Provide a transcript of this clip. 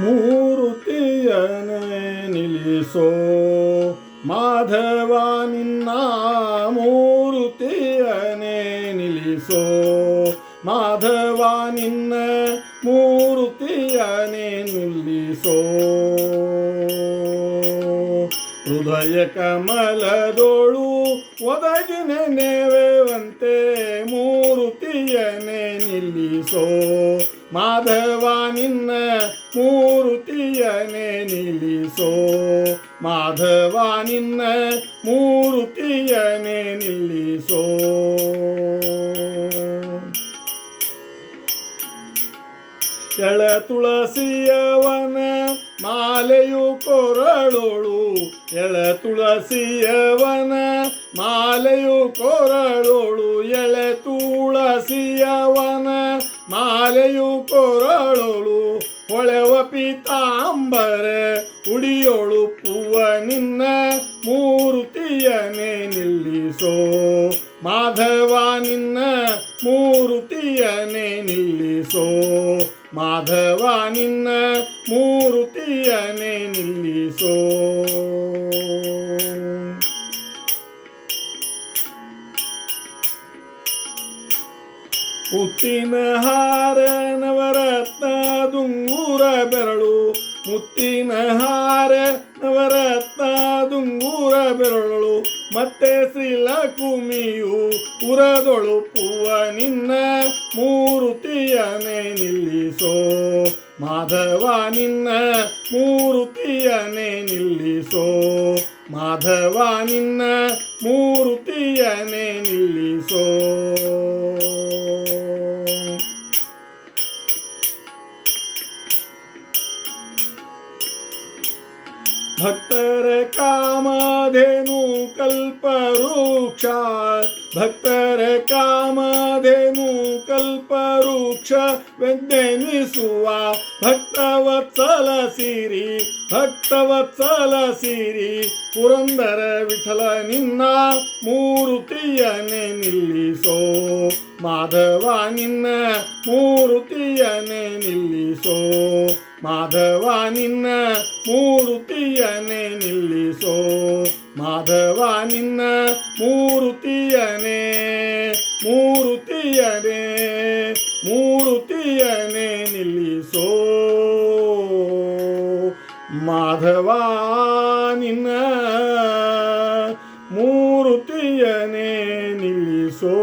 ಮೂರುತಿಯನೇ ನಿಲ್ಲಿಸೋ. ಮಾಧವ, ನಿನ್ನ ಮೂರುತಿಯನೇ ನಿಲ್ಲಿಸೋ. ಮಾಧವ, ನಿನ್ನ ಮೂರುತಿಯನೇ ನಿಲ್ಲಿಸೋ. ಹೃದಯ ಕಮಲದೋಳು ಒದಗಿನ ನೆವೆವಂತೆ ಮೂರುತಿಯನೇ ನಿಲ್ಲಿಸೋ. ಮಾಧವ ನಿನ್ನ ಮೂರುತಿಯನೇ ನಿಲ್ಲಿಸೋ. ಮಾಧವ ನಿನ್ನ ಮೂರುತಿಯನೇ ನಿಲ್ಲಿಸೋ. ಎಳ ತುಳಸಿಯವನ ಮಾಲೆಯು ಕೊರಳೋಳು. ಎಳ ತುಳಸಿಯವನ ಮಾಲೆಯು ಕೊರಳೋಳು. ಎಳೆ ತುಳಸಿಯವನ ಮಾಲೆಯು ಕೊರಳೋಳು, ಹೊಳೆವ ಪೀತಾಂಬರೆ, ಉಡಿಯೋಳು ಪೂವ ನಿನ್ನ ಮೂರುತಿಯನೇ ನಿಲ್ಲಿಸೋ. ಮಾಧವ ನಿನ್ನ ಮೂರುತಿಯನೇ ನಿಲ್ಲಿಸೋ. ಮಾಧವ ನಿನ್ನ ಮೂರುತಿಯನೇ ನಿಲ್ಲಿಸೋ. ಮುತ್ತಿನ ಹಾರ ನವರತ್ನ ದುಂಗೂರ ಬೆರಳು. ಮುತ್ತಿನ ಹಾರ ನವರತ್ನ ದುಂಗೂರ ಬೆರಳು. ಮತ್ತೆ ಶ್ರೀಲಕುಮಿಯು ಉರದೊಳು ಪೂವ ನಿನ್ನ ಮೂರುತಿಯನೇ ನಿಲ್ಲಿಸೋ. ಮಾಧವ ನಿನ್ನ ಮೂರುತಿಯನೇ ನಿಲ್ಲಿಸೋ. ಮಾಧವ ನಿನ್ನ ಮೂರುತಿಯನೇ ನಿಲ್ಲಿಸೋ. ಭಕ್ತರ ಕಾಮಧೇನು ಕಲ್ಪವೃಕ್ಷ, ಭಕ್ತರ ಕಾಮಧೇನು ಕಲ್ಪವೃಕ್ಷ ವ್ಯಜ್ಞನಿಸುವ ಭಕ್ತವತ್ಸಲ ಸಿರಿ ಭಕ್ತವತ್ಸಲ ಸಿರಿ. ಪುರಂದರ ವಿಠಲ ನಿನ್ನ ಮೂರುತಿಯನೇ ನಿಲ್ಲಿಸೋ. ಮಾಧವ ನಿನ್ನ ಮೂರುತಿಯನೇ ನಿಲ್ಲಿಸೋ ಮಾಧವ ನಿನ್ನ ಮೂರುತಿಯನೇ ನಿಲ್ಲಿಸೋ ಮಾಧವ ನಿನ್ನ ಮೂರುತಿಯನೇ ಮೂರುತಿಯನೇ ಮೂರುತಿಯನೇ ನಿಲ್ಲಿಸೋ ಮಾಧವ ನಿನ್ನ ಮೂರುತಿಯನೇ ನಿಲ್ಲಿಸೋ